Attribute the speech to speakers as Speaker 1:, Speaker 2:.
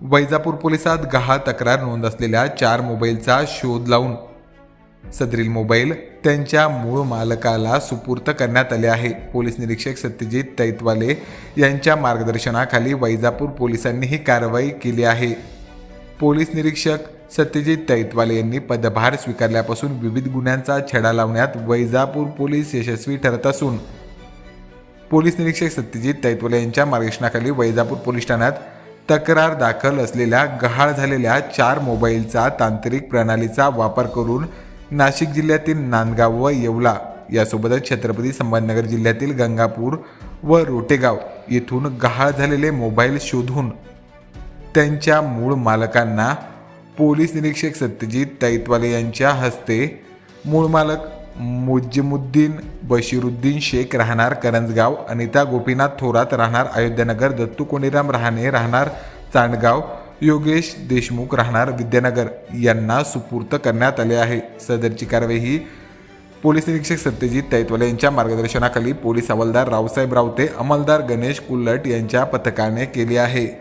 Speaker 1: वैजापूर पोलिसात गहा तक्रार नोंद असलेल्या चार मोबाईलचा शोध लावून सदरील मोबाईल त्यांच्या मूळ मालकाला सुपूर्त करण्यात आले आहे. पोलीस निरीक्षक सत्यजित तैतवाले यांच्या मार्गदर्शनाखाली वैजापूर पोलिसांनी ही कारवाई केली आहे. पोलीस निरीक्षक सत्यजित तैतवाले यांनी पदभार स्वीकारल्यापासून विविध गुन्ह्यांचा छडा लावण्यात वैजापूर पोलीस यशस्वी ठरत असून पोलीस निरीक्षक सत्यजित तैतवाले यांच्या मार्गदर्शनाखाली वैजापूर पोलीस ठाण्यात तक्रार दाखल असलेल्या गहाळ झालेल्या चार मोबाईलचा तांत्रिक प्रणालीचा वापर करून नाशिक जिल्ह्यातील नांदगाव व येवला यासोबतच छत्रपती संभाजीनगर जिल्ह्यातील गंगापूर व रोटेगाव येथून गहाळ झालेले मोबाईल शोधून त्यांच्या मूळ मालकांना पोलीस निरीक्षक सत्यजित तैतवाले यांच्या हस्ते मूळ मालक मुजिमुद्दीन बशीरुद्दीन शेख राहणार करंजगाव अनिता गोपीनाथ थोरात राहणार अयोध्यानगर दत्तू कोणीराम राहणे राहणार चांडगाव योगेश देशमुख राहणार विद्यानगर. यांना सुपूर्त करण्यात आले आहे. सदरची कारवाई ही पोलीस निरीक्षक सत्यजित तैतवाले यांच्या मार्गदर्शनाखाली पोलीस हवालदार रावसाहेब रावते अंमलदार गणेश कुल्लट यांच्या पथकाने केली आहे.